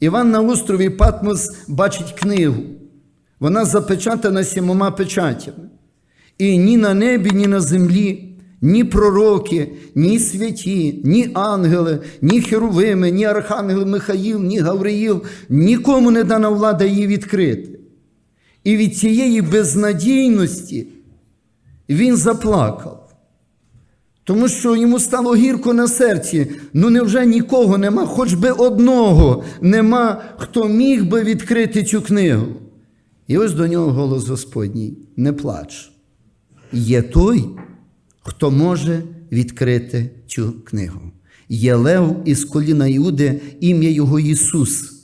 Іван на острові Патмос бачить книгу. Вона запечатана сімома печатями. І ні на небі, ні на землі, ні пророки, ні святі, ні ангели, ні херувими, ні архангел Михаїл, ні Гавриїл, нікому не дана влада її відкрити. І від цієї безнадійності він заплакав. Тому що йому стало гірко на серці. Ну невже нікого нема, хоч би одного нема, хто міг би відкрити цю книгу. І ось до нього голос Господній: не плач. Є той, хто може відкрити цю книгу. Є Лев із коліна Іуди, ім'я його Ісус.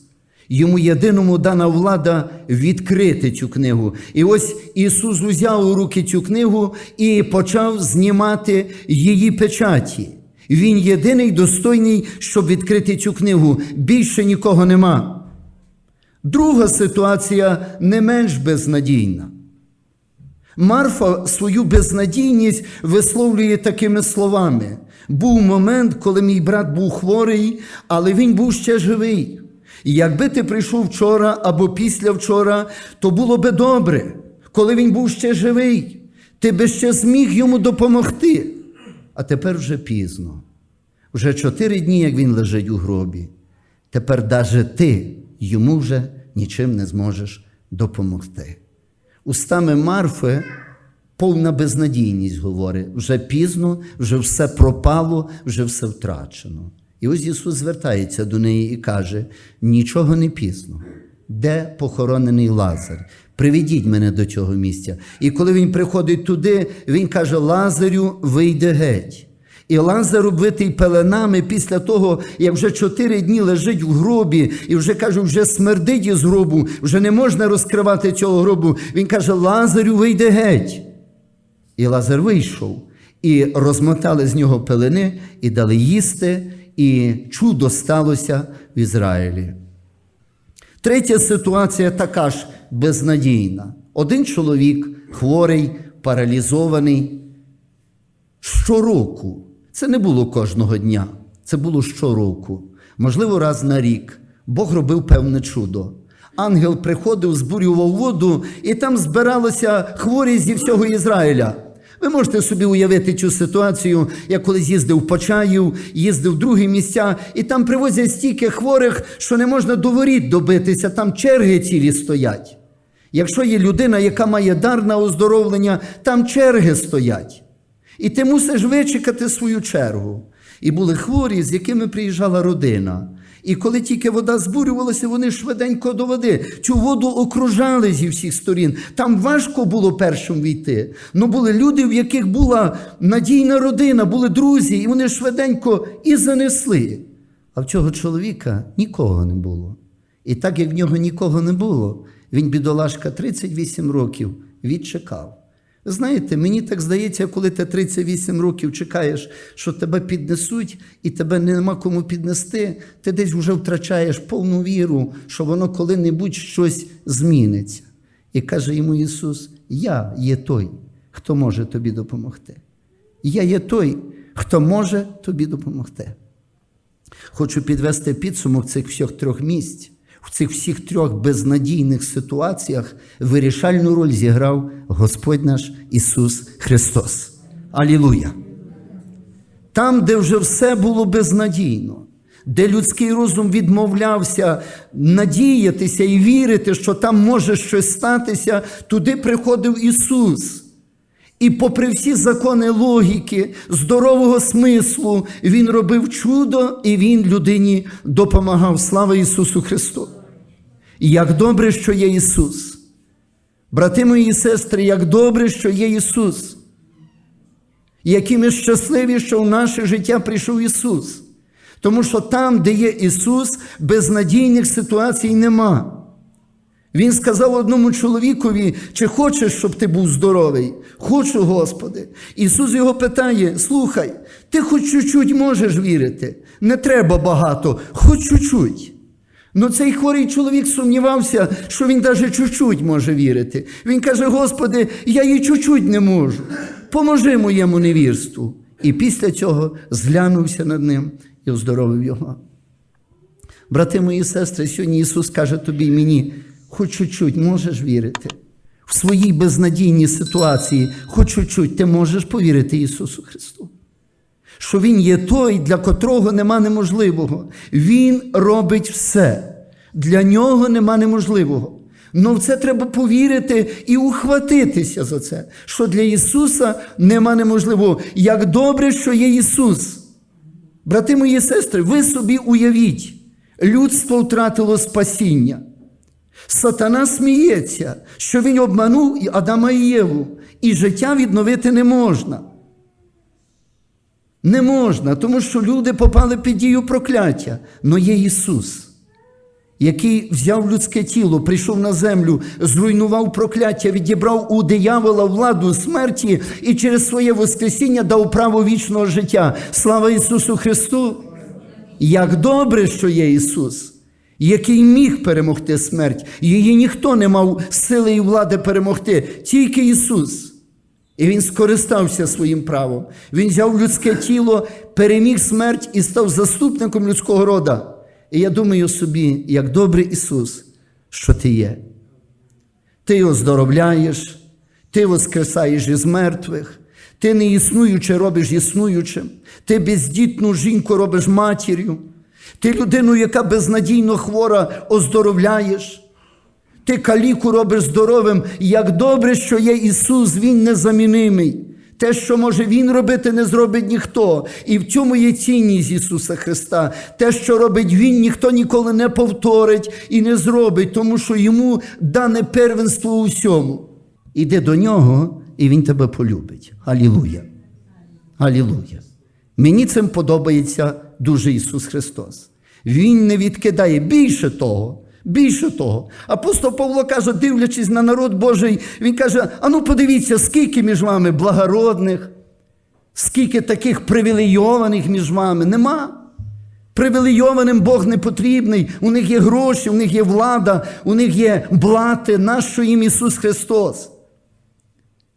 Йому єдиному дана влада відкрити цю книгу. І ось Ісус узяв у руки цю книгу і почав знімати її печаті. Він єдиний достойний, щоб відкрити цю книгу. Більше нікого нема. Друга ситуація не менш безнадійна. Марфа свою безнадійність висловлює такими словами: був момент, коли мій брат був хворий, але він був ще живий. І якби ти прийшов вчора або після вчора, то було би добре, коли він був ще живий, ти би ще зміг йому допомогти. А тепер вже пізно. Вже чотири дні, як він лежить у гробі. Тепер навіть ти йому вже нічим не зможеш допомогти. Устами Марфи повна безнадійність говорить, вже пізно, вже все пропало, вже все втрачено. І ось Ісус звертається до неї і каже: нічого не пізно. Де похоронений Лазар? Приведіть мене до цього місця. І коли він приходить туди, він каже: Лазарю, вийди геть. І Лазар обвитий пеленами після того, як вже чотири дні лежить в гробі, і вже каже, вже смердить із гробу, вже не можна розкривати цього гробу. Він каже: Лазарю, вийди геть. І Лазар вийшов, і розмотали з нього пелени, і дали їсти, і чудо сталося в Ізраїлі. Третя ситуація така ж безнадійна. Один чоловік хворий, паралізований. Щороку, це не було кожного дня, це було щороку, можливо, раз на рік. Бог робив певне чудо. Ангел приходив, збурював воду, і там збиралося хворі зі всього Ізраїля. Ви можете собі уявити цю ситуацію, я колись їздив в Почаїв, їздив в другі місця, і там привозять стільки хворих, що не можна до воріт добитися, там черги цілі стоять. Якщо є людина, яка має дар на оздоровлення, там черги стоять. І ти мусиш вичекати свою чергу. І були хворі, з якими приїжджала родина. І коли тільки вода збурювалася, вони швиденько до води. Цю воду окружали зі всіх сторін. Там важко було першим війти. Ну були люди, в яких була надійна родина, були друзі, і вони швиденько і занесли. А в цього чоловіка нікого не було. І так як в нього нікого не було, він, бідолашка, 38 років відчекав. Знаєте, мені так здається, коли ти 38 років чекаєш, що тебе піднесуть, і тебе нема кому піднести, ти десь вже втрачаєш повну віру, що воно коли-небудь щось зміниться. І каже йому Ісус: Я є той, хто може тобі допомогти. Я є той, хто може тобі допомогти. Хочу підвести підсумок цих всіх трьох місць. В цих всіх трьох безнадійних ситуаціях вирішальну роль зіграв Господь наш Ісус Христос. Алілуя! Там, де вже все було безнадійно, де людський розум відмовлявся надіятися і вірити, що там може щось статися, туди приходив Ісус. І, попри всі закони логіки, здорового смислу, Він робив чудо і Він людині допомагав. Слава Ісусу Христу! І як добре, що є Ісус. Брати мої і сестри, як добре, що є Ісус. Які ми щасливі, що в наше життя прийшов Ісус. Тому що там, де є Ісус, безнадійних ситуацій нема. Він сказав одному чоловікові, чи хочеш, щоб ти був здоровий? Хочу, Господи. Ісус його питає: слухай, ти хоч чуть-чуть можеш вірити, не треба багато, хоч чуть-чуть. Ну цей хворий чоловік сумнівався, що він навіть чуть-чуть може вірити. Він каже: Господи, я і чуть-чуть не можу. Поможи моєму невірству. І після цього зглянувся над ним і оздоровив його. Брати мої сестри, сьогодні Ісус каже тобі і мені, хоч чуть-чуть можеш вірити. В своїй безнадійній ситуації, хоч чуть-чуть, ти можеш повірити Ісусу Христу. Що Він є той, для котрого нема неможливого. Він робить все. Для нього нема неможливого. Ну в це треба повірити і ухватитися за це, що для Ісуса нема неможливого. Як добре, що є Ісус. Брати мої сестри, ви собі уявіть, людство втратило спасіння. Сатана сміється, що він обманув Адама і Єву, і життя відновити не можна. Не можна, тому що люди попали під дію прокляття. Но є Ісус, який взяв людське тіло, прийшов на землю, зруйнував прокляття, відібрав у диявола владу смерті і через своє Воскресіння дав право вічного життя. Слава Ісусу Христу! Як добре, що є Ісус, який міг перемогти смерть, її ніхто не мав сили і влади перемогти, тільки Ісус. І Він скористався своїм правом. Він взяв людське тіло, переміг смерть і став заступником людського рода. І я думаю собі, як добрий Ісус, що ти є. Ти оздоровляєш, ти воскресаєш із мертвих, ти не існуюче робиш існуючим, ти бездітну жінку робиш матір'ю, ти людину, яка безнадійно хвора, оздоровляєш. Ти каліку робиш здоровим, як добре, що є Ісус, Він незамінимий. Те, що може Він робити, не зробить ніхто. І в цьому є цінність Ісуса Христа. Те, що робить Він, ніхто ніколи не повторить і не зробить, тому що йому дане первенство у всьому. Іди до нього, і Він тебе полюбить. Алілуя. Алілуя. Мені цим подобається дуже Ісус Христос. Він не відкидає більше того. Більше того, апостол Павло каже, дивлячись на народ Божий, він каже: а ну подивіться, скільки між вами благородних, скільки таких привілейованих між вами. Нема. Привілейованим Бог не потрібний. У них є гроші, у них є влада, у них є блати, нащо їм Ісус Христос.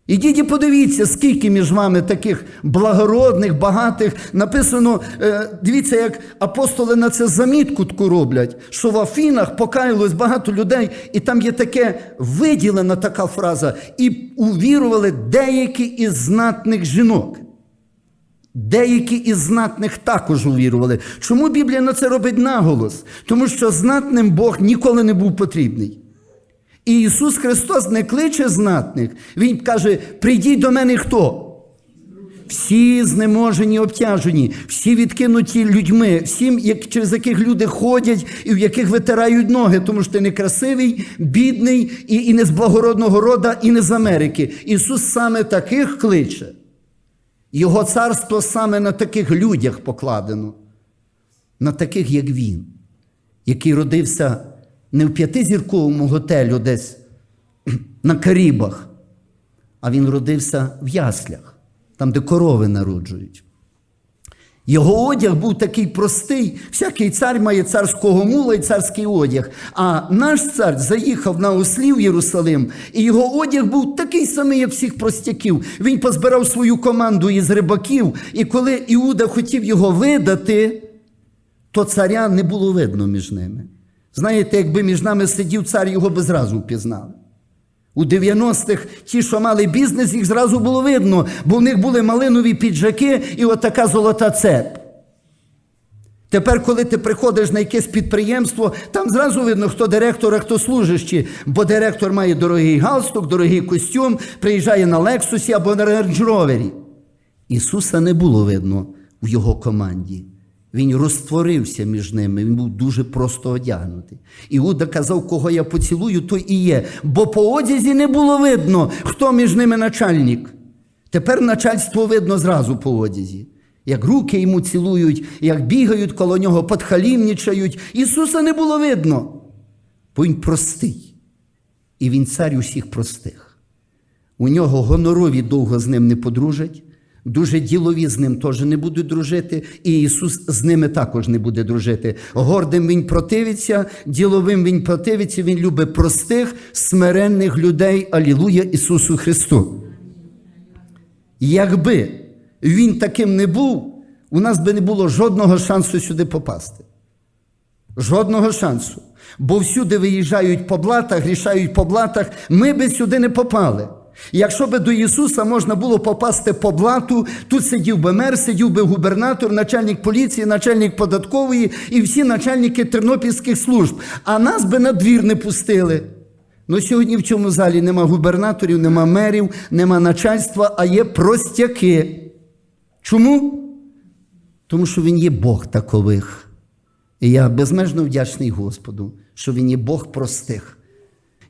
Ідіть і подивіться, скільки між вами таких благородних, багатих. Написано, е, дивіться, як апостоли на це замітку таку роблять, що в Афінах покаялось багато людей, і там є таке виділена така фраза, і увірували деякі із знатних жінок. Деякі із знатних також увірували. Чому Біблія на це робить наголос? Тому що знатним Бог ніколи не був потрібний. І Ісус Христос не кличе знатних. Він каже: прийдіть до мене хто? Всі знеможені, обтяжені, всі відкинуті людьми, всім, як, через яких люди ходять і в яких витирають ноги, тому що ти не красивий, бідний і, і не з благородного рода, і не з Америки. Ісус саме таких кличе. Його царство саме на таких людях покладено, на таких, як він, який родився не в п'ятизірковому готелю десь на Карібах, а він родився в яслях, там, де корови народжують. Його одяг був такий простий, всякий цар має царського мула і царський одяг. А наш цар заїхав на ослів Єрусалим, і його одяг був такий самий, як всіх простяків. Він позбирав свою команду із рибаків, і коли Іуда хотів його видати, то царя не було видно між ними. Знаєте, якби між нами сидів цар, його би зразу впізнали. У 90-х ті, що мали бізнес, їх зразу було видно, бо в них були малинові піджаки і отака золота цеп. Тепер, коли ти приходиш на якесь підприємство, там зразу видно, хто директор, а хто служащий, бо директор має дорогий галстук, дорогий костюм, приїжджає на Лексусі або на рейндж-ровері. Ісуса не було видно в його команді. Він розтворився між ними, він був дуже просто одягнутий. Іуда казав, кого я поцілую, той і є. Бо по одязі не було видно, хто між ними начальник. Тепер начальство видно зразу по одязі. Як руки йому цілують, як бігають коло нього, подхалімнічають. Ісуса не було видно. Бо він простий. І він цар усіх простих. У нього гонорові довго з ним не подружать. Дуже ділові з ним теж не будуть дружити, і Ісус з ними також не буде дружити. Гордим Він противиться, діловим Він противиться, Він любить простих, смиренних людей. Алілуя Ісусу Христу. Якби Він таким не був, у нас би не було жодного шансу сюди попасти. Жодного шансу. Бо всюди виїжджають по блатах, грішають по блатах, ми би сюди не попали. Якщо би до Ісуса можна було попасти по блату, тут сидів би мер, сидів би губернатор, начальник поліції, начальник податкової і всі начальники тернопільських служб, а нас би на двір не пустили. Ну сьогодні в цьому залі нема губернаторів, нема мерів, нема начальства, а є простяки. Чому? Тому що Він є Бог такових. І я безмежно вдячний Господу, що Він є Бог простих.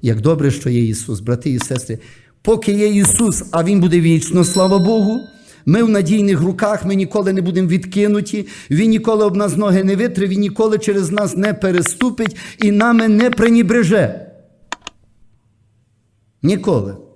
Як добре, що є Ісус, брати і сестри. Поки є Ісус, а Він буде вічно, слава Богу. Ми в надійних руках, ми ніколи не будемо відкинуті, Він ніколи об нас ноги не витре, Він ніколи через нас не переступить і нами не пренібреже. Ніколи.